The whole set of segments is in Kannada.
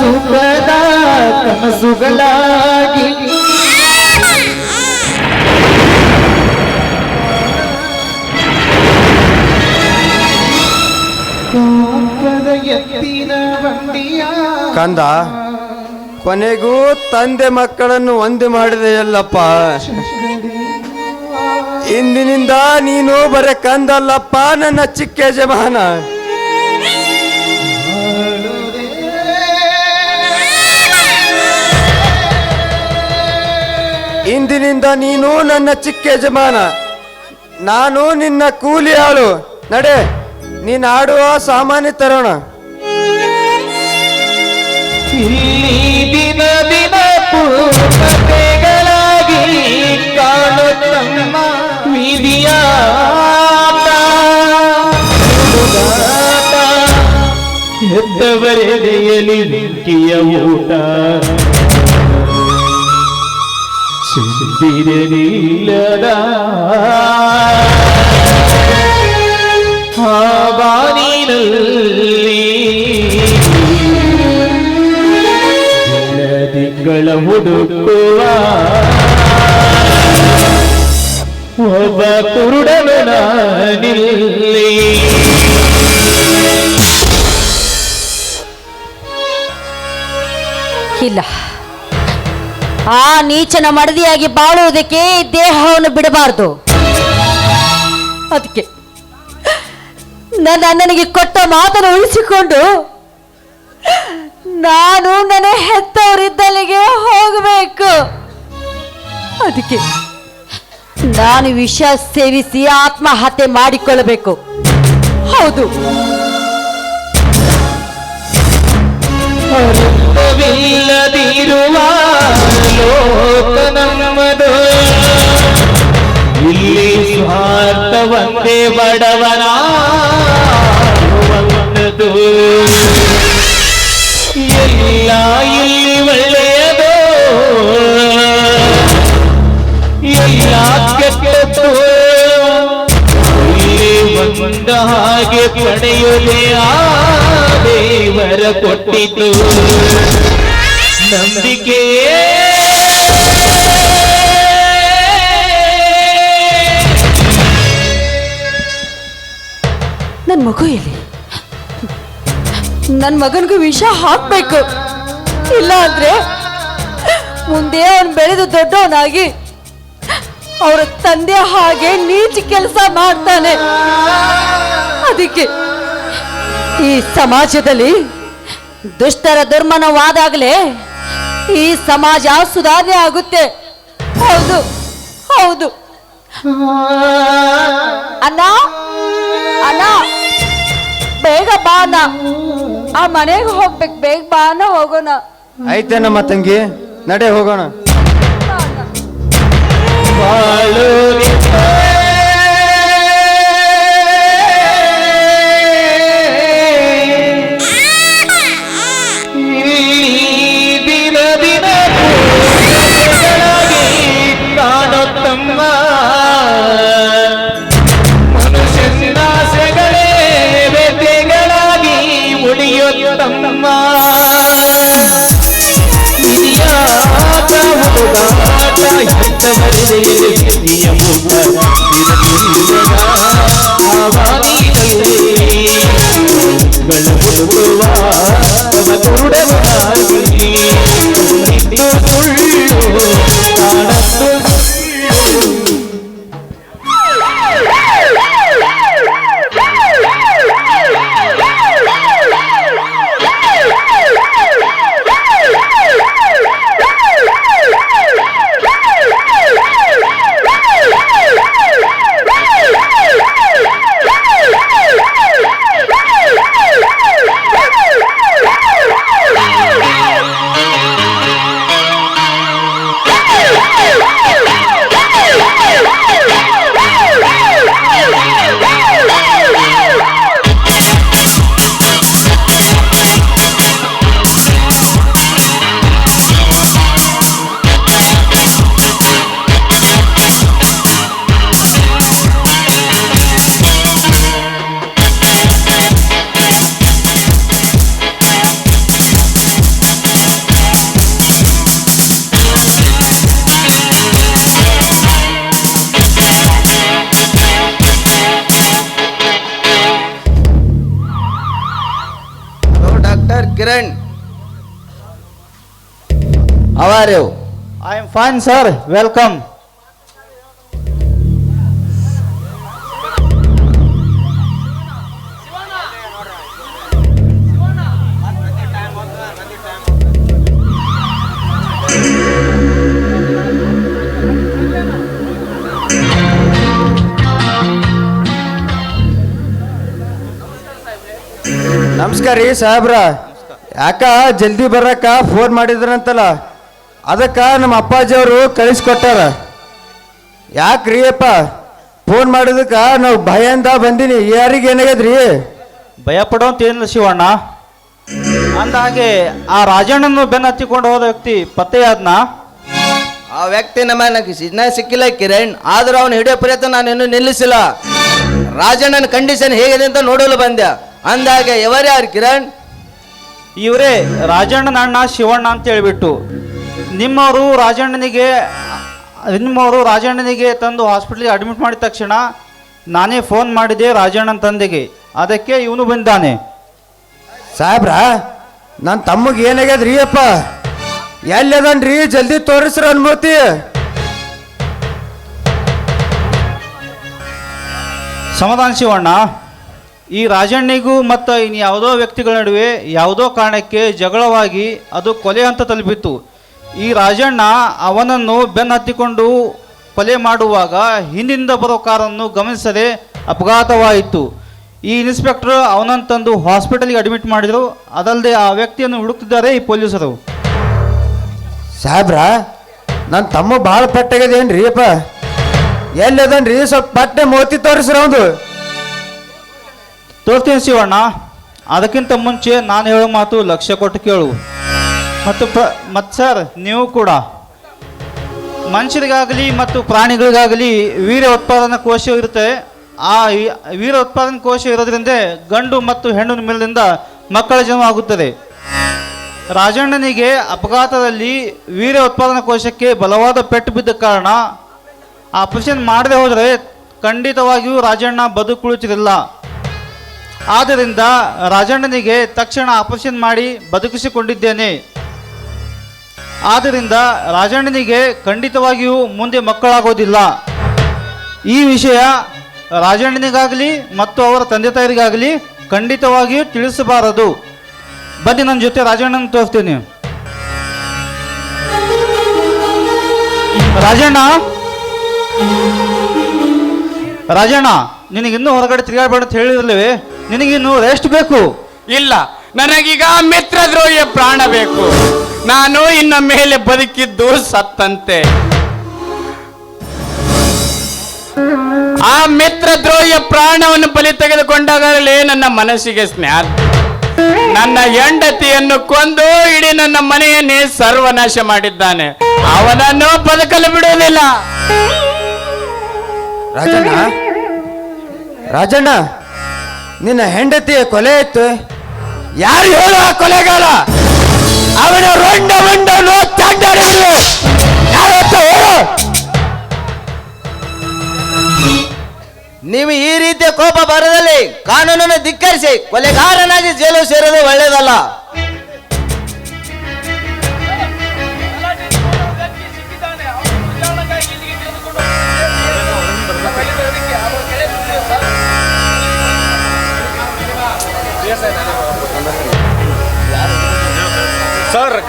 ಸುಖದ ಕನಸುಗಳಾಗಿ. ಕಾಕದ ಎತ್ತಿನ ಬಂಡಿಯ ಕಂದ ಕೊನೆಗೂ ತಂದೆ ಮಕ್ಕಳನ್ನು ಒಂದೇ ಮಾಡಿದೆಯಲ್ಲಪ್ಪ ಇಂದಿನಿಂದ ನೀನು ಬರೇ ಕಂದಲ್ಲಪ್ಪ ನನ್ನ ಚಿಕ್ಕ ಯಜಮಾನ. ಇಂದಿನಿಂದ ನೀನು ನನ್ನ ಚಿಕ್ಕ ಯಜಮಾನ. ನಾನು ನಿನ್ನ ಕೂಲಿ ಆಳು. ನಡೆ, ನೀನು ಆಡುವ ಸಾಮಾನ್ಯ ತರೋಣ. ದಿನ ದಿನ ಬೆಂಕಿಯ ಊಟ. ಸಿದ್ದಿರಲಿಲ್ಲದ ಆ ಬಾನಿನಲ್ಲಿ ದಿಕ್ಕಳ ಹುಡುಕುವ ಒಬ್ಬ ಕುರುಡನ ನಾನಿಲ್ಲಿ ಇಲ್ಲ ಆ ನೀಚನ ಮಡದಿಯಾಗಿ ಬಾಳುವುದಕ್ಕೆ ದೇಹವನ್ನು ಬಿಡಬಾರದು. ಅದಕ್ಕೆ ನನ್ನ ಅಣ್ಣನಿಗೆ ಕೊಟ್ಟ ಮಾತನ್ನು ಉಳಿಸಿಕೊಂಡು ನಾನು ನನ್ನ ಹೆತ್ತವರಿದ್ದಲ್ಲಿಗೆ ಹೋಗಬೇಕು. ಅದಕ್ಕೆ ನಾನು ವಿಷ ಸೇವಿಸಿ ಆತ್ಮಹತ್ಯೆ ಮಾಡಿಕೊಳ್ಳಬೇಕು. ಹೌದು. ಅರ್ಥವಿಲ್ಲದಿರುವ ಲೋಕ ನಮ್ಮದು ಇಲ್ಲಿ ಸ್ವಾರ್ಥವಂತೆ ಬಡವನ ಎಲ್ಲ ಇಲ್ಲಿ ಒಳ್ಳೆಯದು. ಎಲ್ಲ ಕೆಟ್ಟದ್ದು. ಇಲ್ಲಿ ಒಂದ ಹಾಗೆ ಪಡೆಯಲೇ ಆ ದೇವರ ಕೊಟ್ಟಿತು ನಂಬಿಕೆ ಮಗು ಎಲ್ಲಿ ನನ್ನ ಮಗನಿಗೂ ವಿಷ ಹಾಕ್ಬೇಕು. ಇಲ್ಲ ಅಂದ್ರೆ ಮುಂದೆ ಅವನು ಬೆಳೆದು ದೊಡ್ಡವನಾಗಿ ಅವರ ತಂದೆ ಹಾಗೆ ನೀಚ ಕೆಲಸ ಮಾಡ್ತಾನೆ. ಅದಕ್ಕೆ ಈ ಸಮಾಜದಲ್ಲಿ ದುಷ್ಟರ ದುರ್ಮನವಾದಾಗಲೇ ಈ ಸಮಾಜ ಸುಧಾರಣೆ ಆಗುತ್ತೆ. ಹೌದು ಹೌದು. ಅಣ್ಣ ಅಣ್ಣ. ಅಣ್ಣ ಆ ಮನೆಗೆ ಹೋಗ್ಬೇಕು ಬೇಗ ಬಾನ ಹೋಗೋಣ. ಐತೆ ನಮ್ಮ ತಂಗಿ ನಡೆ ಹೋಗೋಣ. ಬಾ ಆವಾನಿಗಳಲ್ಲಿ ಗಳ ಹುಡುಕುವ ತವ ಕುರುಡನಾಗಿ How I am fine sir welcome. ನಮಸ್ಕಾರ ರೀ ಸಾಹೇಬ್ರ. ಯಾಕ ಜಲ್ದಿ ಬರಕ ಫೋನ್ ಮಾಡಿದ್ರಂತಲ್ಲ. ಅದಕ್ಕ ನಮ್ಮ ಅಪ್ಪಾಜಿ ಅವರು ಕಳಿಸ್ಕೊಟ್ಟಾರ. ಯಾಕ್ರಿ ಅಪ್ಪ? ಫೋನ್ ಮಾಡಿದಕ್ಕ ನಾವು ಭಯಂದ ಬಂದೀನಿ. ಯಾರಿಗೆ ಏನಾಗ್ಯದ್ರಿ? ಭಯ ಪಡುವಂತ ಏನಿಲ್ಲ ಶಿವಣ್ಣ. ಅಂದ ಹಾಗೆ ಆ ರಾಜಣ್ಣನ ಬೆನ್ನ ಹತ್ತಿಕೊಂಡು ಹೋದ ವ್ಯಕ್ತಿ ಪತ್ತೆಯಾದ್ನ? ಆ ವ್ಯಕ್ತಿ ನಮ್ಮ ನನಗೆ ಸಿನ್ನ ಸಿಕ್ಕಿಲ್ಲ ಕಿರಣ್. ಆದ್ರೂ ಅವನು ಹಿಡಿಯೋ ಪ್ರಯತ್ನ ನಾನು ಇನ್ನೂ ನಿಲ್ಲಿಸಿಲ್ಲ. ರಾಜಣ್ಣನ ಕಂಡೀಷನ್ ಹೇಗಿದೆ ಅಂತ ನೋಡಲು ಬಂದೆ. ಅಂದಾಗೆ ಯಾರು ಕಿರಣ್? ಇವರೇ ರಾಜಣ್ಣನ ಅಣ್ಣ ಶಿವಣ್ಣ ಅಂತ ಹೇಳ್ಬಿಟ್ಟು ನಿಮ್ಮವರು ರಾಜಣ್ಣನಿಗೆ ನಿಮ್ಮವರು ರಾಜಣ್ಣನಿಗೆ ತಂದು ಹಾಸ್ಪಿಟ್ಲಿಗೆ ಅಡ್ಮಿಟ್ ಮಾಡಿದ ತಕ್ಷಣ ನಾನೇ ಫೋನ್ ಮಾಡಿದೆ ರಾಜಣ್ಣನ ತಂದೆಗೆ. ಅದಕ್ಕೆ ಇವನು ಬಂದಾನೆ. ಸಾಹೇಬ್ರ ನನ್ನ ತಮ್ಮಗೆ ಏನಾಗ್ಯದ್ರಿ ಅಪ್ಪ? ಎಲ್ಲದನ್ರಿ ಜಲ್ದಿ ತೋರಿಸ್ರ ಅನುಮತಿ. ಸಮಾಧಾನ ಶಿವಣ್ಣ ಈ ರಾಜಣ್ಣಿಗೂ ಮತ್ತು ಇನ್ನು ಯಾವುದೋ ವ್ಯಕ್ತಿಗಳ ನಡುವೆ ಯಾವುದೋ ಕಾರಣಕ್ಕೆ ಜಗಳವಾಗಿ ಅದು ಕೊಲೆ ಅಂತ ತಲುಪಿತ್ತು. ಈ ರಾಜಣ್ಣ ಅವನನ್ನು ಬೆನ್ನು ಹತ್ತಿಕೊಂಡು ಕೊಲೆ ಮಾಡುವಾಗ ಹಿಂದಿಂದ ಬರೋ ಕಾರನ್ನು ಗಮನಿಸದೆ ಅಪಘಾತವಾಯಿತು. ಈ ಇನ್ಸ್ಪೆಕ್ಟರ್ ಅವನನ್ನು ತಂದು ಹಾಸ್ಪಿಟಲ್ಗೆ ಅಡ್ಮಿಟ್ ಮಾಡಿದರು. ಅದಲ್ಲದೆ ಆ ವ್ಯಕ್ತಿಯನ್ನು ಹುಡುಕ್ತಿದ್ದಾರೆ ಈ ಪೊಲೀಸರು. ಸಾಹೇಬ್ರ ನನ್ನ ತಮ್ಮ ಭಾಳ ಏನ್ರಿ ಅಪ್ಪ? ಎಲ್ಲದನ್ರಿ ಸ್ವಲ್ಪ ಪಟ್ಟೆ ಮೋತಿ ತೋರಿಸ್ರ ಅವನು. ತೋರ್ತೀನಿ ಶಿವಣ್ಣ. ಅದಕ್ಕಿಂತ ಮುಂಚೆ ನಾನು ಹೇಳೋ ಮಾತು ಲಕ್ಷ್ಯ ಕೊಟ್ಟು ಕೇಳು. ಮತ್ತು ಪ್ರ ಮತ್ತು ಸರ್, ನೀವು ಕೂಡ. ಮನುಷ್ಯರಿಗಾಗಲಿ ಮತ್ತು ಪ್ರಾಣಿಗಳಿಗಾಗಲಿ ವೀರ್ಯ ಉತ್ಪಾದನಾ ಕೋಶ ಇರುತ್ತೆ. ಆ ವೀರ ಉತ್ಪಾದನಾ ಕೋಶ ಇರೋದ್ರಿಂದ ಗಂಡು ಮತ್ತು ಹೆಣ್ಣು ಮೇಲಿಂದ ಮಕ್ಕಳ ಜನ್ಮ ಆಗುತ್ತದೆ. ರಾಜಣ್ಣನಿಗೆ ಅಪಘಾತದಲ್ಲಿ ವೀರ ಉತ್ಪಾದನಾ ಕೋಶಕ್ಕೆ ಬಲವಾದ ಪೆಟ್ಟು ಬಿದ್ದ ಕಾರಣ, ಆಪರೇಷನ್ ಮಾಡದೆ ಹೋದರೆ ಖಂಡಿತವಾಗಿಯೂ ರಾಜಣ್ಣ ಬದುಕುಳಿತಿರಲಿಲ್ಲ ಆದ್ದರಿಂದ ರಾಜಣ್ಣನಿಗೆ ತಕ್ಷಣ ಆಪರೇಷನ್ ಮಾಡಿ ಬದುಕಿಸಿಕೊಂಡಿದ್ದೇನೆ. ಆದ್ದರಿಂದ ರಾಜಣ್ಣನಿಗೆ ಖಂಡಿತವಾಗಿಯೂ ಮುಂದೆ ಮಕ್ಕಳಾಗೋದಿಲ್ಲ. ಈ ವಿಷಯ ರಾಜಣ್ಣನಿಗಾಗಲಿ ಮತ್ತು ಅವರ ತಂದೆ ತಾಯಿಗಾಗಲಿ ಖಂಡಿತವಾಗಿಯೂ ತಿಳಿಸಬಾರದು. ಬನ್ನಿ ನನ್ನ ಜೊತೆ ರಾಜಣ್ಣನ ತೋರಿಸ್ತೀನಿ. ರಾಜಣ್ಣ? ರಾಜಣ್ಣ, ನಿನಗಿನ್ನೂ ಹೊರಗಡೆ ತಿರುಗಾಡಬೇಡ ಅಂತ ಹೇಳಿರ್ಲಿವೆ. ನಿನಗಿನ್ನು ರೆಸ್ಟ್ ಬೇಕು. ಇಲ್ಲ. ನನಗೀಗ ಮಿತ್ರದ್ರೋಹಿಯ ಪ್ರಾಣ ಬೇಕು. ನಾನು ಇನ್ನ ಮೇಲೆ ಬದುಕಿದ್ದು ಸತ್ತಂತೆ. ಆ ಮಿತ್ರದ್ರೋಹಿಯ ಪ್ರಾಣವನ್ನು ಬಲಿ ತೆಗೆದುಕೊಂಡಾಗಲೇ ನನ್ನ ಮನಸ್ಸಿಗೆ ಸ್ನೇಹ. ನನ್ನ ಹೆಂಡತಿಯನ್ನು ಕೊಂದು ಇಡೀ ನನ್ನ ಮನೆಯನ್ನೇ ಸರ್ವನಾಶ ಮಾಡಿದ್ದಾನೆ. ಅವನನ್ನು ಬದುಕಲು ಬಿಡುವುದಿಲ್ಲ. ರಾಜಣ್ಣ ರಾಜಣ್ಣ, ನಿನ್ನ ಹೆಂಡತಿಯ ಕೊಲೆ ಇತ್ತು ಯಾರು ಹೇಳ ಕೊಲೆಗಾಲ? ಅವನ ರೊಂಡ ರುಂಡನು ತಂಡರಿಗಳು ಯಾರು ಅಂತ ಹೇಳು. ನೀವು ಈ ರೀತಿಯ ಕೋಪ ಬರದಲ್ಲಿ ಕಾನೂನನ್ನು ಧಿಕ್ಕರಿಸಿ, ಕೊಲೆಗಾರನಾಗಿ ಜೈಲು ಸೇರೋದು ಒಳ್ಳೆಯದಲ್ಲ.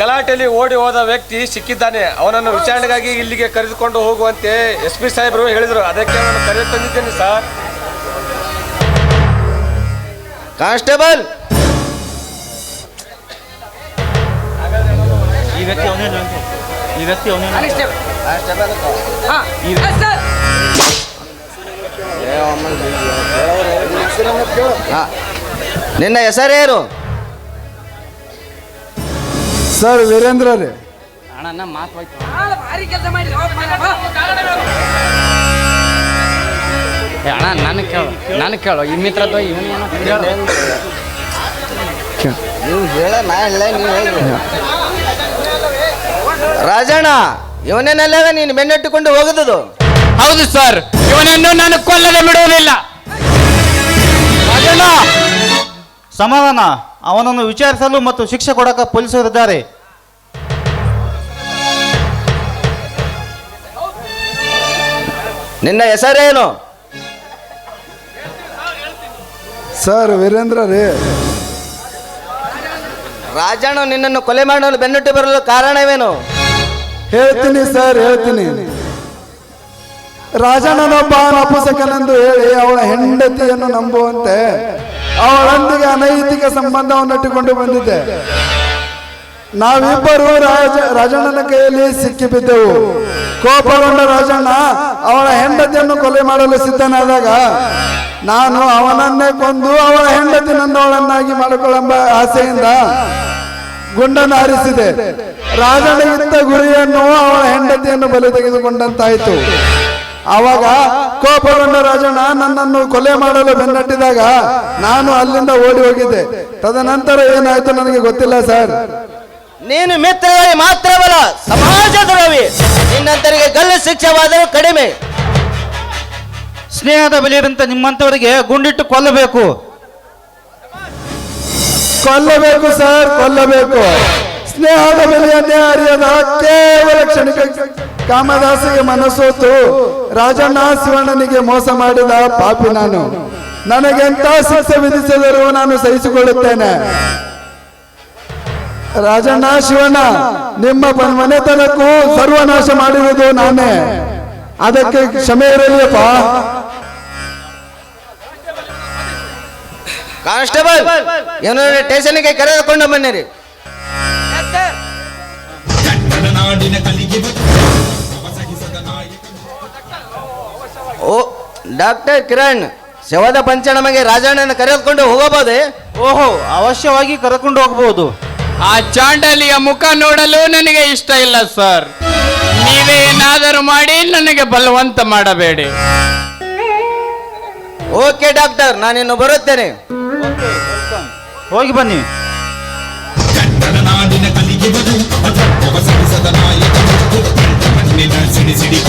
ಗಲಾಟೆಯಲ್ಲಿ ಓಡಿ ಹೋದ ವ್ಯಕ್ತಿ ಸಿಕ್ಕಿದ್ದಾನೆ. ಅವನನ್ನು ವಿಚಾರಣೆಗಾಗಿ ಇಲ್ಲಿಗೆ ಕರೆದುಕೊಂಡು ಹೋಗುವಂತೆ ಎಸ್ ಪಿ ಸಾಹೇಬರು ಹೇಳಿದರು. ಅದಕ್ಕೆ ನಾನು ಕರೆ ತಂದಿದ್ದೇನೆ ಸರ್. ಕಾನ್ಸ್ಟೇಬಲ್! ಈ ವ್ಯಕ್ತಿ ಅವನೇನು ಈ ವ್ಯಕ್ತಿ ಅವನೇನು ಹಾ. ನಿನ್ನ ಹೆಸರೇನು? ಸರ್ ವೀರೇಂದ್ರ ರೀ. ಅಣ್ಣ ನನಗೆ ಕೇಳು ನನಗೆ ಕೇಳು. ಈ ಮಿತ್ರದ್ರೋಹಿ ಇವನೇನೋ ನೀವು ಹೇಳ ನಾ ಹೇಳ ನೀವು ಹೇಳಿ. ರಾಜಣ್ಣ ಇವನೇನಲ್ಲ ನೀನು ಬೆನ್ನಟ್ಟಿಕೊಂಡು ಹೋಗುದು ಹೌದು ಸರ್ ಇವನನ್ನು ನಾನು ಕೊಲ್ಲದೆ ಬಿಡುವುದಿಲ್ಲ. ರಾಜಣ್ಣ ಸಮಾಧಾನ. ಅವನನ್ನು ವಿಚಾರಿಸಲು ಮತ್ತು ಶಿಕ್ಷೆ ಕೊಡಕ ಪೊಲೀಸರಿದ್ದಾರೆ. ನಿನ್ನ ಹೆಸರೇನು ಸರ್ ವೀರೇಂದ್ರ ರೀ. ರಾಜಣ್ಣ ನಿನ್ನನ್ನು ಕೊಲೆ ಮಾಡಲು ಬೆನ್ನಟ್ಟಿ ಬರಲು ಕಾರಣವೇನು? ಹೇಳ್ತೀನಿ ಸರ್ ಹೇಳ್ತೀನಿ. ರಾಜಣ್ಣನೊಬ್ಬ ನಪುಸಕನೆಂದು ಹೇಳಿ ಅವಳ ಹೆಂಡತಿಯನ್ನು ನಂಬುವಂತೆ ಅವಳೊಂದಿಗೆ ಅನೈತಿಕ ಸಂಬಂಧವನ್ನು ಇಟ್ಟುಕೊಂಡು ಬಂದಿದ್ದೆ. ನಾವಿಬ್ಬರು ರಾಜ, ರಾಜಣ್ಣನ ಕೈಯಲ್ಲಿ ಸಿಕ್ಕಿಬಿದ್ದೆವು. ಕೋಪಗೊಂಡ ರಾಜಣ್ಣ ಅವಳ ಹೆಂಡತಿಯನ್ನು ಕೊಲೆ ಮಾಡಲು ಸಿದ್ಧನಾದಾಗ ನಾನು ಅವನನ್ನೇ ಕೊಂದು ಅವಳ ಹೆಂಡತಿ ನನ್ನವಳನ್ನಾಗಿ ಮಾಡಿಕೊಳ್ಳೆಂಬ ಆಸೆಯಿಂದ ಗುಂಡನ್ನು ಹಾರಿಸಿದೆ. ರಾಜಣ್ಣ ಇದ್ದ ಗುರಿಯನ್ನು ಅವಳ ಹೆಂಡತಿಯನ್ನು ಬಲಿ ತೆಗೆದುಕೊಂಡಂತಾಯಿತು. ಆವಾಗ ಕೋಪಗೊಂಡ ರಾಜಣ್ಣ ನನ್ನನ್ನು ಕೊಲೆ ಮಾಡಲು ಬೆನ್ನಟ್ಟಿದಾಗ ನಾನು ಅಲ್ಲಿಂದ ಓಡಿ ಹೋಗಿದ್ದೆ. ತದನಂತರ ಏನಾಯ್ತು ನನಗೆ ಗೊತ್ತಿಲ್ಲ ಸರ್. ನೀನು ಮಿತ್ರವಾಗಿ ಮಾತ್ರವಲ್ಲ ಸಮಾಜದ್ರೋಹಿ ನಿನ್ನಂತರಿಗೆ ಗಲ್ಲು ಶಿಕ್ಷವಾದರೂ ಕಡಿಮೆ. ಸ್ನೇಹದ ಬೆಲೆಯಂತ ನಿಮ್ಮಂತವರಿಗೆ ಗುಂಡಿಟ್ಟು ಕೊಲ್ಲಬೇಕು. ಕೊಲ್ಲಬೇಕು ಸರ್ ಕೊಲ್ಲಬೇಕು. ಸ್ನೇಹದ ಬೆಲೆಯನ್ನೇ ಅರಿಯದ ಕೇವಲ ಕ್ಷಣಿಕ ಕಾಮದಾಸಿಗೆ ಮನಸ್ಸೋತು ರಾಜಣ್ಣ ಶಿವಣ್ಣನಿಗೆ ಮೋಸ ಮಾಡಿದ ಪಾಪಿ ನಾನು. ನನಗೆಂತ ಶಿಕ್ಷೆ ವಿಧಿಸಿದರೂ ನಾನು ಸಹಿಸಿಕೊಳ್ಳುತ್ತೇನೆ. ರಾಜಣ್ಣ ಶಿವಣ್ಣ ನಿಮ್ಮ ಮನೆತನಕ್ಕೂ ಸರ್ವನಾಶ ಮಾಡಿರುವುದು ನಾನೇ. ಅದಕ್ಕೆ ಕ್ಷಮೆ ಇರಲಿಯಪ್ಪ. ಕಾನ್ಸ್ಟೇಬಲ್ ಏನೋ ಸ್ಟೇಷನ್ಗೆ ಕರೆದುಕೊಂಡು ಬನ್ನಿರಿ ಓ ಡಾಕ್ಟರ್ ಕಿರಣ್ ಶವದ ಪಂಚಣಮಗೆ ರಾಜಣ್ಣನ ಕರೆದುಕೊಂಡು ಹೋಗಬಹುದೇ? ಓಹೋ ಅವಶ್ಯವಾಗಿ ಕರೆದುಕೊಂಡು ಹೋಗಬಹುದು. ಆ ಚಾಂಡಲಿಯ ಮುಖ ನೋಡಲು ನನಗೆ ಇಷ್ಟ ಇಲ್ಲ ಸರ್. ನೀವೇ ಏನಾದರೂ ಮಾಡಿ ನನಗೆ ಬಲವಂತ ಮಾಡಬೇಡಿ. ಓಕೆ ಡಾಕ್ಟರ್ ನಾನಿನ್ನು ಬರುತ್ತೇನೆ. ಹೋಗಿ ಬನ್ನಿ. ಸಿಡಿ ಸಿಡಿ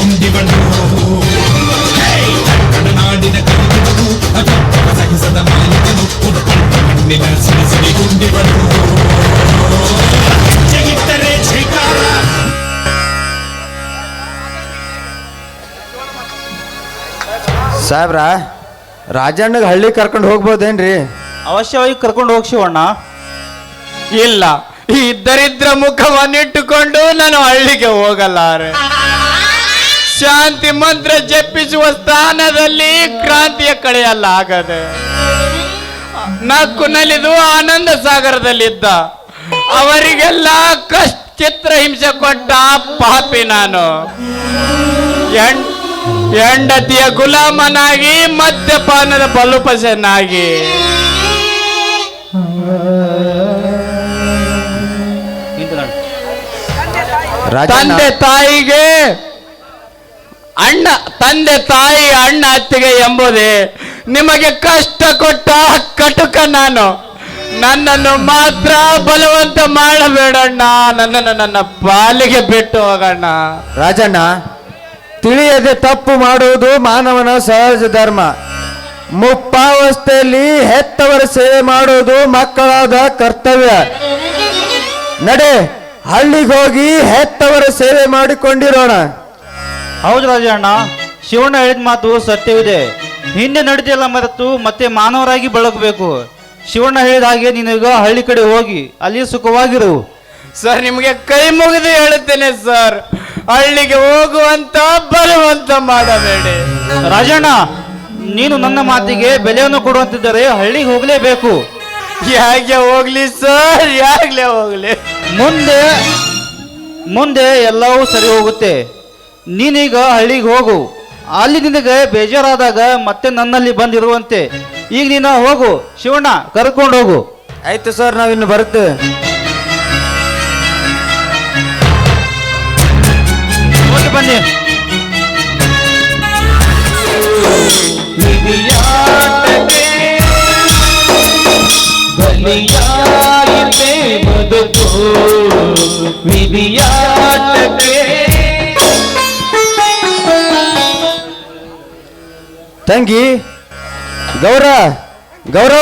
ಸಾಹೇಬ್ರ, ರಾಜಣ್ಣಗೆ ಹಳ್ಳಿ ಕರ್ಕೊಂಡು ಹೋಗ್ಬೋದೇನ್ರಿ? ಅವಶ್ಯವಾಗಿ ಕರ್ಕೊಂಡು ಹೋಗಿ ಶಿವಣ್ಣ. ಇಲ್ಲ, ಈ ದರಿದ್ರ ಮುಖವನ್ನಿಟ್ಟುಕೊಂಡು ನಾನು ಹಳ್ಳಿಗೆ ಹೋಗಲಾರೆ. ಶಾಂತಿ ಮಂತ್ರ ಜಪಿಸುವ ಸ್ಥಾನದಲ್ಲಿ ಕ್ರಾಂತಿಯ ಕಳೆಯಲ್ಲಾಗದೆ ನಕ್ಕು ನಲಿದು ಆನಂದ ಸಾಗರದಲ್ಲಿದ್ದ. ಅವರಿಗೆಲ್ಲ ಕಷ್ಟ ಚಿತ್ರ ಹಿಂಸೆ ಕೊಟ್ಟ ಪಾಪಿ ನಾನು. ಹೆಂಡತಿಯ ಗುಲಾಮನಾಗಿ ಮದ್ಯಪಾನದ ಬಲುಪಸನಾಗಿ ತಂದೆ ತಾಯಿಗೆ ಅಣ್ಣ, ತಂದೆ, ತಾಯಿ, ಅಣ್ಣ, ಅತ್ತಿಗೆ ಎಂಬುದೇ ನಿಮಗೆ ಕಷ್ಟ ಕೊಟ್ಟ ಕಟುಕ ನಾನು. ನನ್ನನ್ನು ಮಾತ್ರ ಬಲವಂತ ಮಾಡಬೇಡಣ್ಣ. ನನ್ನನ್ನು ನನ್ನ ಪಾಲಿಗೆ ಬಿಟ್ಟು ಹೋಗಣ್ಣ. ರಾಜಣ್ಣ, ತಿಳಿಯದೆ ತಪ್ಪು ಮಾಡುವುದು ಮಾನವನ ಸಹಜ ಧರ್ಮ. ಮುಪ್ಪಾವಸ್ಥೆಯಲ್ಲಿ ಹೆತ್ತವರ ಸೇವೆ ಮಾಡುವುದು ಮಕ್ಕಳಾದ ಕರ್ತವ್ಯ. ನಡೆ, ಹಳ್ಳಿಗೆ ಹೋಗಿ ಹೆತ್ತವರ ಸೇವೆ ಮಾಡಿಕೊಂಡಿರೋಣ. ಹೌದು ರಾಜಣ್ಣ ಶಿವಣ್ಣ ಹೇಳಿದ ಮಾತು ಸತ್ಯವಿದೆ. ಹಿಂದೆ ನಡೆದಿಲ್ಲ ಮರೆತು ಮತ್ತೆ ಮಾನವರಾಗಿ ಬೆಳಗಬೇಕು. ಶಿವಣ್ಣ ಹೇಳಿದ ಹಾಗೆ ನೀನೀಗ ಹಳ್ಳಿ ಕಡೆ ಹೋಗಿ ಅಲ್ಲಿ ಸುಖವಾಗಿರು. ಸರ್ ನಿಮಗೆ ಕೈ ಮುಗಿದು ಹೇಳುತ್ತೇನೆ ಸರ್. ಹಳ್ಳಿಗೆ ಹೋಗುವಂತ ಬರುವಂತ ಮಾಡಬೇಡಿ. ರಾಜಣ್ಣ ನೀನು ನನ್ನ ಮಾತಿಗೆ ಬೆಲೆಯನ್ನು ಕೊಡುವಂತಿದ್ದರೆ ಹಳ್ಳಿಗೆ ಹೋಗಲೇಬೇಕು. ಯಾಕೆ ಹೋಗ್ಲಿ ಸರ್ ಯಾಗ್ಲೇ ಹೋಗ್ಲಿ? ಮುಂದೆ ಮುಂದೆ ಎಲ್ಲವೂ ಸರಿ ಹೋಗುತ್ತೆ. ನೀನೀಗ ಹಳ್ಳಿಗೆ ಹೋಗು. ಅಲ್ಲಿ ನಿನಗೆ ಬೇಜಾರಾದಾಗ ಮತ್ತೆ ನನ್ನಲ್ಲಿ ಬಂದಿರುವಂತೆ. ಈಗ ನೀನು ಹೋಗು. ಶಿವಣ್ಣ ಕರ್ಕೊಂಡು ಹೋಗು. ಆಯ್ತು ಸರ್ ನಾವಿನ್ನು ಬರುತ್ತೆ. ಹೋಗಿ ಬನ್ನಿ. ಬಲಿಯಾಯಿತೆ ಬದುಕು ವಿಧಿಯಾಟಕ್ಕೆ ತಂಗಿ ಗೌರ ಗೌರ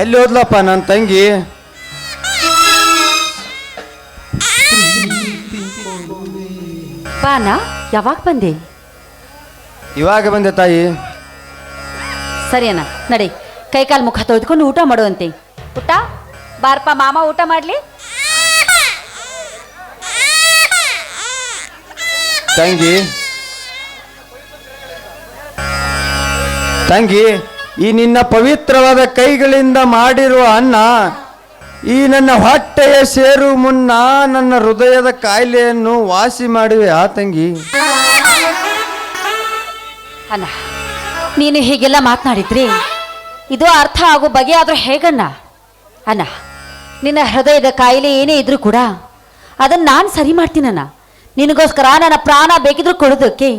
ಎಲ್ಲಿ ಹೋದ್ಲಪ್ಪ ನನ್ನ ತಂಗಿ? ಬಾನ ಯಾವಾಗ ಬಂದೆ? ಇವಾಗ ಬಂದೆ ತಾಯಿ. ಸರಿ ಅಣ್ಣ ನಡಿ. ಕೈ ಕಾಲು ಮುಖ ತೊಳೆದುಕೊಂಡು ಊಟ ಮಾಡುವಂತೆ. ಊಟ? ಬಾರಪ್ಪ ಮಾಮ ಊಟ ಮಾಡಲಿ? ತಂಗಿ. ತಂಗಿ ಈ ನಿನ್ನ ಪವಿತ್ರವಾದ ಕೈಗಳಿಂದ ಮಾಡಿರುವ ಅನ್ನ ಈ ನನ್ನ ಹೊಟ್ಟೆಯ ಸೇರು ಮುನ್ನ ನನ್ನ ಹೃದಯದ ಕಾಯಿಲೆಯನ್ನು ವಾಸಿ ಮಾಡಿವೆ ಆ ತಂಗಿ. ಅಣ್ಣ. ನೀನು ಹೀಗೆಲ್ಲ ಮಾತನಾಡಿದ್ರಿ? ಇದು ಅರ್ಥ ಆಗೋ ಬಗೆ ಆದ್ರೂ ಹೇಗಣ್ಣ? ಅಣ್ಣ ನಿನ್ನ ಹೃದಯದ ಕಾಯಿಲೆ ಏನೇ ಇದ್ರೂ ಕೂಡ ಅದನ್ನು ನಾನು ಸರಿ ಮಾಡ್ತೀನಣ್ಣ. ನಿನಗೋಸ್ಕರ ನನ್ನ ಪ್ರಾಣ ಬೇಕಿದ್ರು ಕೊಡೋದಕ್ಕೆ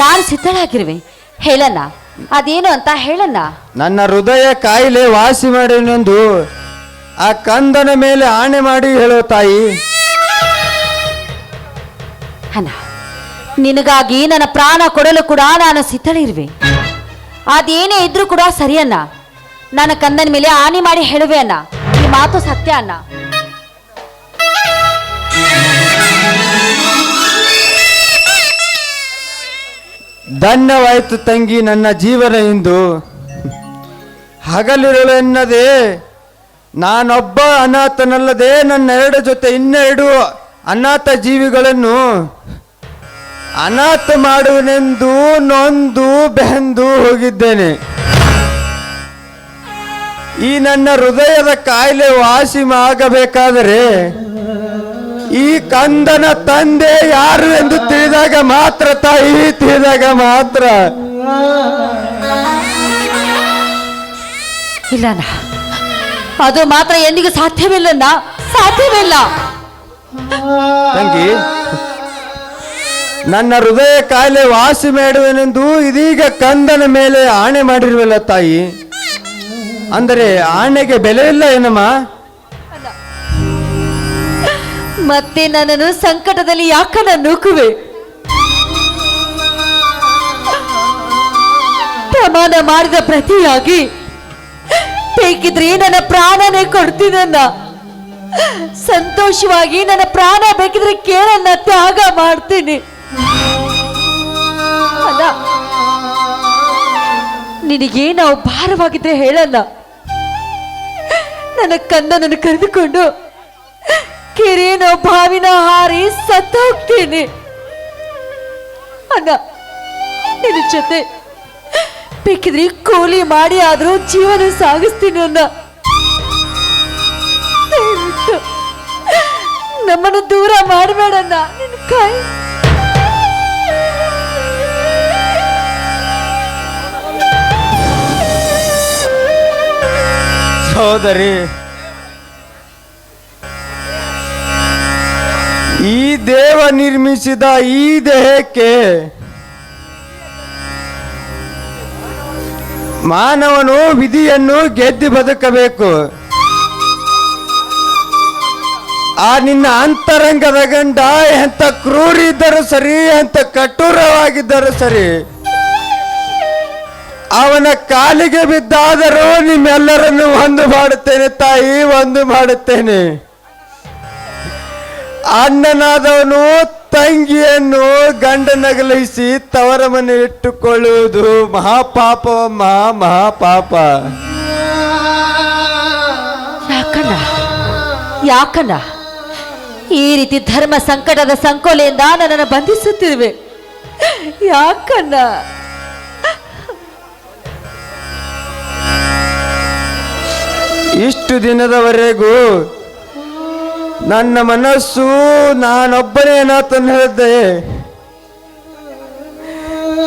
ನಾನು ಸಿದ್ಧಳಾಗಿರುವೆ. ಹೇಳಣ್ಣ ಅದೇನು ಅಂತ ಹೇಳಣ್ಣ. ನನ್ನ ಹೃದಯ ಕಾಯಿಲೆ ವಾಸಿ ಮಾಡಿನೆಂದು ಆ ಕಂದನ ಮೇಲೆ ಆಣೆ ಮಾಡಿ ಹೇಳೋ ತಾಯಿ. ಅಣ್ಣ ನಿನಗಾಗಿ ನನ್ನ ಪ್ರಾಣ ಕೊಡಲು ಕೂಡ ನಾನು ಸಿದ್ಧಳಿರುವೆ ಅದೇನೇ ಇದ್ರೂ ಕೂಡ ಸರಿ ಅಣ್ಣ. ನನ್ನ ಕಂದನ ಮೇಲೆ ಹಾನಿ ಮಾಡಿ ಹೇಳುವೆ ಅಣ್ಣ. ಈ ಮಾತು ಸತ್ಯ ಅಣ್ಣ. ಧನ್ಯವಾಯ್ತು ತಂಗಿ ನನ್ನ ಜೀವನ ಇಂದು. ಹಗಲಿರುಳು ಎನ್ನದೆ, ನಾನೊಬ್ಬ ಅನಾಥನಲ್ಲದೆ ನನ್ನ ಎರಡು ಜೊತೆ ಇನ್ನೆರಡು ಅನಾಥ ಜೀವಿಗಳನ್ನು ಅನಾಥ ಮಾಡುವನೆಂದು ನೊಂದು ಬೆಂದು ಹೋಗಿದ್ದೇನೆ. ಈ ನನ್ನ ಹೃದಯದ ಕಾಯಿಲೆ ವಾಸಿ ಆಗಬೇಕಾದರೆ ಈ ಕಂದನ ತಂದೆ ಯಾರು ಎಂದು ತಿಳಿದಾಗ ಮಾತ್ರ ತಾಯಿ ತಿಳಿದಾಗ ಮಾತ್ರ. ಇಲ್ಲ ಅದು ಮಾತ್ರ ಎಂದಿಗೂ ಸಾಧ್ಯವಿಲ್ಲ ಸಾಧ್ಯವಿಲ್ಲ. ತಂಗಿ ನನ್ನ ಹೃದಯ ಕಾಯಿಲೆ ವಾಸಿ ಮಾಡುವೆನೆಂದು ಇದೀಗ ಕಂದನ ಮೇಲೆ ಆಣೆ ಮಾಡಿರುವಲ್ಲ ತಾಯಿ? ಅಂದರೆ ಆಣೆಗೆ ಬೆಲೆ ಇಲ್ಲ ಏನಮ್ಮ? ಮತ್ತೆ ನನ್ನನ್ನು ಸಂಕಟದಲ್ಲಿ ಯಾಕನ ನೂಕುವೆ? ಪ್ರಮಾಣ ಮಾಡಿದ ಪ್ರತಿಯಾಗಿ ಬೇಕಿದ್ರೆ ನನ್ನ ಪ್ರಾಣನೇ ಕೊಡ್ತೀನನ್ನ ಸಂತೋಷವಾಗಿ ನನ್ನ ಪ್ರಾಣ ಬೇಕಿದ್ರೆ ಕೇಳನ್ನ ತ್ಯಾಗ ಮಾಡ್ತೀನಿ. ಅಲ್ಲ ನಿನಗೇನು ಭಾರವಾಗಿದ್ರೆ ಹೇಳಲ್ಲ ನನ್ನ ಕಂದನನ್ನು ಕರೆದುಕೊಂಡು ಕೆರೆನ ಭಾವಿನ ಹಾರಿ ಸತ್ತೋಗ್ತೀನಿ. ಅಣ್ಣ, ನಿನ್ನ ಜೊತೆ ಬೇಕಿದ್ರೆ ಕೂಲಿ ಮಾಡಿ ಆದ್ರೂ ಜೀವನ ಸಾಗಿಸ್ತೀನಿ ದಯವಿಟ್ಟು ನಮ್ಮನ್ನು ದೂರ ಮಾಡಬೇಡಣ್ಣ, ನಿನ್ನ ಕೈ. ಸೋದರಿ ಈ ದೇವ ನಿರ್ಮಿಸಿದ ಈ ದೇಹಕ್ಕೆ ಮಾನವನು ವಿಧಿಯನ್ನು ಗೆದ್ದು ಬದುಕಬೇಕು. ಆ ನಿನ್ನ ಅಂತರಂಗದ ಗಂಡ ಎಂತ ಕ್ರೂರಿದ್ದರೂ ಸರಿ ಎಂತ ಕಠೋರವಾಗಿದ್ದರೂ ಸರಿ ಅವನ ಕಾಲಿಗೆ ಬಿದ್ದಾದರೂ ನಿಮ್ಮೆಲ್ಲರನ್ನು ಒಂದು ಮಾಡುತ್ತೇನೆ ತಾಯಿ, ಒಂದು ಮಾಡುತ್ತೇನೆ. ಅಣ್ಣನಾದವನು ತಂಗಿಯನ್ನು ಗಂಡನಗಲಿಸಿ ತವರ ಮನೆ ಇಟ್ಟುಕೊಳ್ಳುವುದು ಮಹಾ ಮಹಾಪಾಪ. ಯಾಕಣ್ಣ? ಯಾಕಣ್ಣ? ಈ ರೀತಿ ಧರ್ಮ ಸಂಕಟದ ಸಂಕೋಲೆಯಿಂದ ನನ್ನನ್ನು ಬಂಧಿಸುತ್ತಿರುವೆ. ಯಾಕಣ್ಣ? ಇಷ್ಟು ದಿನದವರೆಗೂ ನನ್ನ ಮನಸ್ಸು ನಾನೊಬ್ಬನೇ ಅನಾಥನ ಹೇಳಿದ್ದೆ.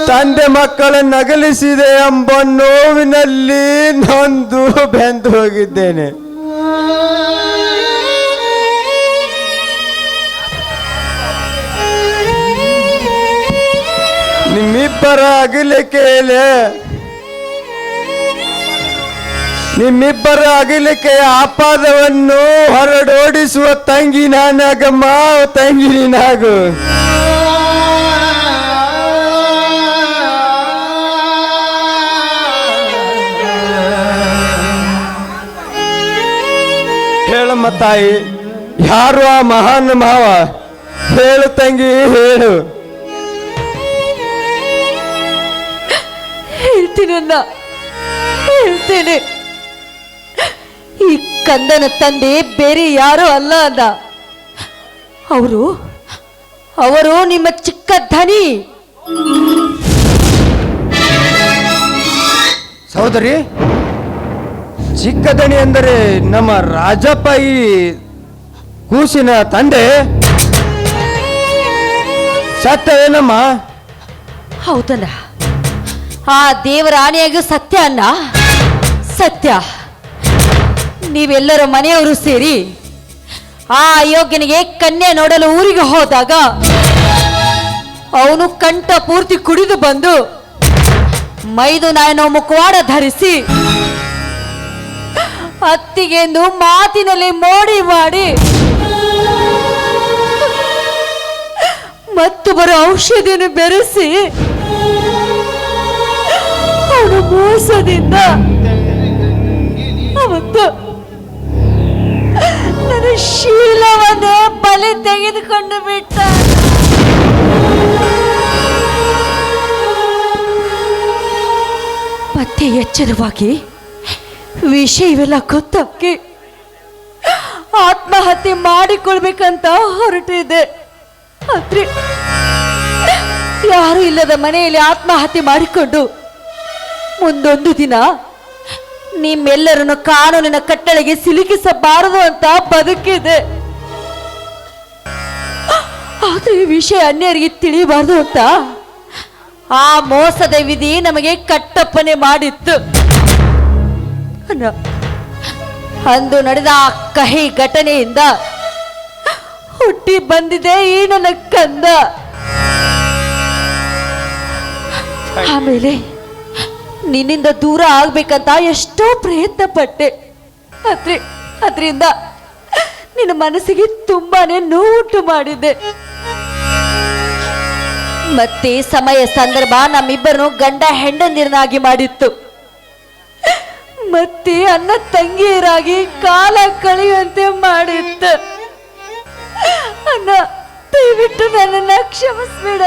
ತಂದೆ ಮಕ್ಕಳನ್ನು ಅಗಲಿಸಿದೆ ಎಂಬ ನೋವಿನಲ್ಲಿ ನೊಂದು ಬೆಂದು ಹೋಗಿದ್ದೇನೆ. ನಿಮ್ಮಿಬ್ಬರ ಅಗಲಿಕೆಯಲ್ಲಿ ನಿಮ್ಮಿಬ್ಬರ ಅಗಲಿಕೆಯ ಆಪಾದವನ್ನು ಹೊರಡೋಡಿಸುವ ತಂಗಿ ನಾನಾಗಮ್ಮ ತಂಗಿ ನೀನಾಗು. ಹೇಳಮ್ಮ ತಾಯಿ, ಯಾರು ಆ ಮಹಾನ್ ಮಾವ? ಹೇಳು ತಂಗಿ, ಹೇಳು. ಹೇಳ್ತೀನಿ ಹೇಳ್ತೀನಿ. ಈ ಕಂದನ ತಂದೆ ಬೇರೆ ಯಾರು ಅಲ್ಲ ಅಂದ. ಅವರು ಅವರು ನಿಮ್ಮ ಚಿಕ್ಕ ಧನಿ. ಸಹೋದರಿ ಚಿಕ್ಕ ದಣಿ ಎಂದರೆ ನಮ್ಮ ರಾಜಪ್ಪ ಈ ಕೂಸಿನ ತಂದೆ. ಸತ್ಯವೇನಮ್ಮ ಹೌದಣ್ಣ ಆ ದೇವರ ಆಣೆಯಾಗಿ ಸತ್ಯ ಅಣ್ಣ ಸತ್ಯ. ನೀವೆಲ್ಲರ ಮನೆಯವರು ಸೇರಿ ಆ ಅಯೋಗ್ಯನಿಗೆ ಕನ್ಯೆ ನೋಡಲು ಊರಿಗೆ ಹೋದಾಗ ಅವನು ಕಂಠ ಪೂರ್ತಿ ಕುಡಿದು ಬಂದು ಮೈದು ನಾಯನ ಮುಖವಾಡ ಧರಿಸಿ ಅತ್ತಿಗೆಂದು ಮಾತಿನಲ್ಲಿ ಮೋಡಿ ಮಾಡಿ ಮತ್ತು ಬರೋ ಔಷಧಿಯನ್ನು ಬೆರೆಸಿ ಅವನು ಮೋಸದಿಂದ ಅವತ್ತು ಶೀಲವನ್ನೇ ಬಲಿ ತೆಗೆದುಕೊಂಡು ಬಿಟ್ಟ ಮತ್ತೆ ಎಚ್ಚರವಾಗಿ ವಿಷಯ ಇವೆಲ್ಲ ಗೊತ್ತಾಗಿ ಆತ್ಮಹತ್ಯೆ ಮಾಡಿಕೊಳ್ಬೇಕಂತ ಹೊರಟಿದೆ. ಆದ್ರೆ ಯಾರು ಇಲ್ಲದ ಮನೆಯಲ್ಲಿ ಆತ್ಮಹತ್ಯೆ ಮಾಡಿಕೊಂಡು ಮುಂದೊಂದು ದಿನ ನಿಮ್ಮೆಲ್ಲರನ್ನು ಕಾನೂನಿನ ಕಟ್ಟಳೆಗೆ ಸಿಲುಕಿಸಬಾರದು ಅಂತ ಬದುಕಿದೆ. ಆದ್ರೆ ವಿಷಯ ಅನ್ಯರಿಗೆ ತಿಳಿಯಬಾರದು ಅಂತ? ಆ ಮೋಸದ ವಿಧಿ ನಮಗೆ ಕಟ್ಟಪ್ಪನೆ ಮಾಡಿತ್ತು. ಅಂದು ನಡೆದ ಆ ಕಹಿ ಘಟನೆಯಿಂದ ಹುಟ್ಟಿ ಬಂದಿದೆ ಈ ನನ್ನ ಕಂದ. ಆಮೇಲೆ ನಿನ್ನಿಂದ ದೂರ ಆಗ್ಬೇಕಂತ ಎಷ್ಟೋ ಪ್ರಯತ್ನ ಪಟ್ಟೆ ಆದ್ರೆ ಅದರಿಂದ ನಿನ್ನ ಮನಸ್ಸಿಗೆ ತುಂಬಾನೇ ನೋವುಂಟು ಮಾಡಿದೆ ಮತ್ತೆ ಸಮಯ ಸಂದರ್ಭ ನಮ್ಮಿಬ್ಬರನ್ನು ಗಂಡ ಹೆಂಡಂದಿರನಾಗಿ ಮಾಡಿತ್ತು. ಮತ್ತೆ ಅನ್ನ ತಂಗಿಯರಾಗಿ ಕಾಲ ಕಳೆಯುವಂತೆ ಮಾಡಿತ್ತು. ಅಣ್ಣ, ದಯವಿಟ್ಟು ನನ್ನನ್ನ ಕ್ಷಮಿಸ್ಬೇಡ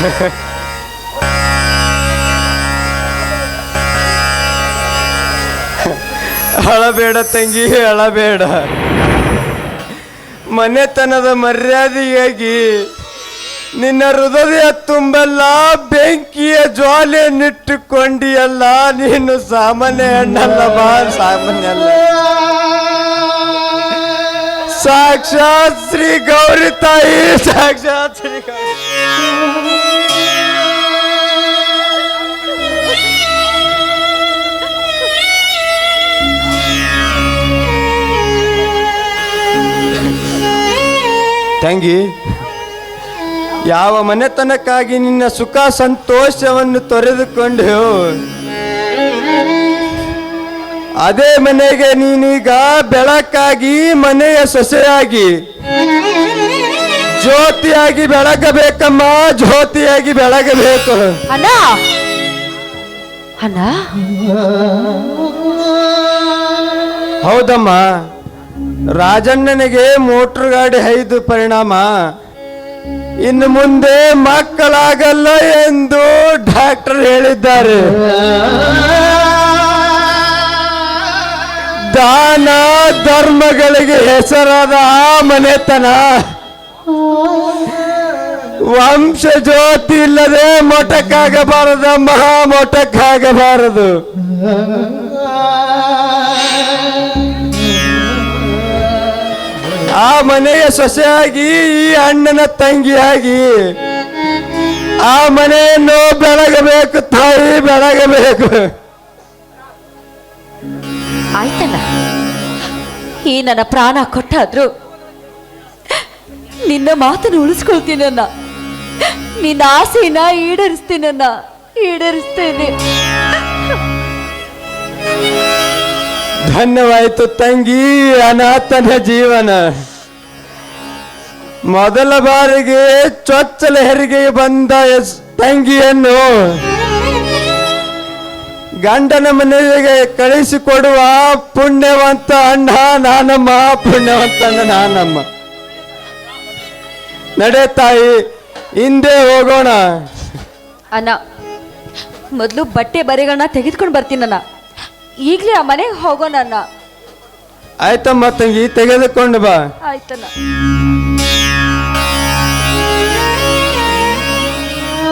ಅಳಬೇಡ ತಂಗಿ, ಅಳಬೇಡ. ಮನೆತನದ ಮರ್ಯಾದೆಯಾಗಿ ನಿನ್ನ ಹೃದಯ ತುಂಬೆಲ್ಲ ಬೆಂಕಿಯ ಜ್ವಾಲೆಯನ್ನಿಟ್ಟುಕೊಂಡಿಯಲ್ಲ, ನೀನು ಸಾಮಾನ್ಯ ಹೆಣ್ಣಲ್ಲ ಬಾ, ಸಾಮಾನ್ಯ ಅಲ್ಲ. ಸಾಕ್ಷಾತ್ ಶ್ರೀ ಗೌರಿ ತಾಯಿ, ಸಾಕ್ಷಾತ್ ಶ್ರೀ ತಂಗಿ ಯಾವ ಮನೆತನಕ್ಕಾಗಿ ನಿನ್ನ ಸುಖ ಸಂತೋಷವನ್ನು ತೊರೆದುಕೊಂಡು ಅದೇ ಮನೆಗೆ ನೀನೀಗ ಬೆಳಕಾಗಿ ಮನೆಯ ಸೊಸೆಯಾಗಿ ಜ್ಯೋತಿಯಾಗಿ ಬೆಳಗಬೇಕಮ್ಮ ಜ್ಯೋತಿಯಾಗಿ ಬೆಳಗಬೇಕು. ಅಣ್ಣ ಅಣ್ಣ? ಹೌದಮ್ಮ. ರಾಜಣ್ಣನಿಗೆ ಮೋಟ್ರ್ ಗಾಡಿ ಐದು ಪರಿಣಾಮ. ಇನ್ನು ಮುಂದೆ ಮಕ್ಕಳಾಗಲ್ಲ ಎಂದು ಡಾಕ್ಟರ್ ಹೇಳಿದ್ದಾರೆ. ದಾನ ಧರ್ಮಗಳಿಗೆ ಹೆಸರಾದ ಆ ಮನೆತನ. ವಂಶ ಜ್ಯೋತಿ ಇಲ್ಲದೆ ಮೊಟಕ್ಕಾಗಬಾರದು ಮಹಾ ಮೊಟಕ್ಕಾಗಬಾರದು ಆ ಮನೆಯ ಸೊಸೆಯಾಗಿ ಈ ಅಣ್ಣನ ತಂಗಿಯಾಗಿ ಆ ಮನೆಯನ್ನು ಬೆಳಗಬೇಕು ತಾಯಿ ಬೆಳಗಬೇಕು. ಆಯ್ತಲ್ಲ? ಈ ನನ್ನ ಪ್ರಾಣ ಕೊಟ್ಟಾದ್ರು ನಿನ್ನ ಮಾತನ್ನು ಉಳಿಸ್ಕೊಳ್ತೀನನ್ನ ನಿನ್ನ ಆಸೆನ ಈಡೇರಿಸ್ತೀನನ್ನ ಈಡೇರಿಸ್ತೇನೆ. ಧನ್ಯವಾಯಿತು ತಂಗಿ ಅನಾಥನ ಜೀವನ. ಮೊದಲ ಬಾರಿಗೆ ಚೊಚ್ಚಲ ಹೆರಿಗೆ ಬಂದ ಎಸ್- ತಂಗಿಯನ್ನು ಗಂಡನ ಮನೆಗೆ ಕಳಿಸಿಕೊಡುವ ಪುಣ್ಯವಂತ ಅಣ್ಣ ನಾನಮ್ಮ ಪುಣ್ಯವಂತ ಅಣ್ಣ ನಾನಮ್ಮ. ನಡೆ ತಾಯಿ ಹಿಂದೆ ಹೋಗೋಣ. ಅಣ್ಣ ಮೊದಲು ಬಟ್ಟೆ ಬರೆಗಳನ್ನ ತೆಗೆದುಕೊಂಡು ಬರ್ತೀನಣ್ಣ ಈಗಲೇ ಆ ಮನೆಗೆ ಹೋಗೋಣ ಅಣ್ಣ. ಆಯ್ತಮ್ಮ ತಂಗಿ ತೆಗೆದುಕೊಂಡು ಬಾ. ಆಯ್ತಣ್ಣ.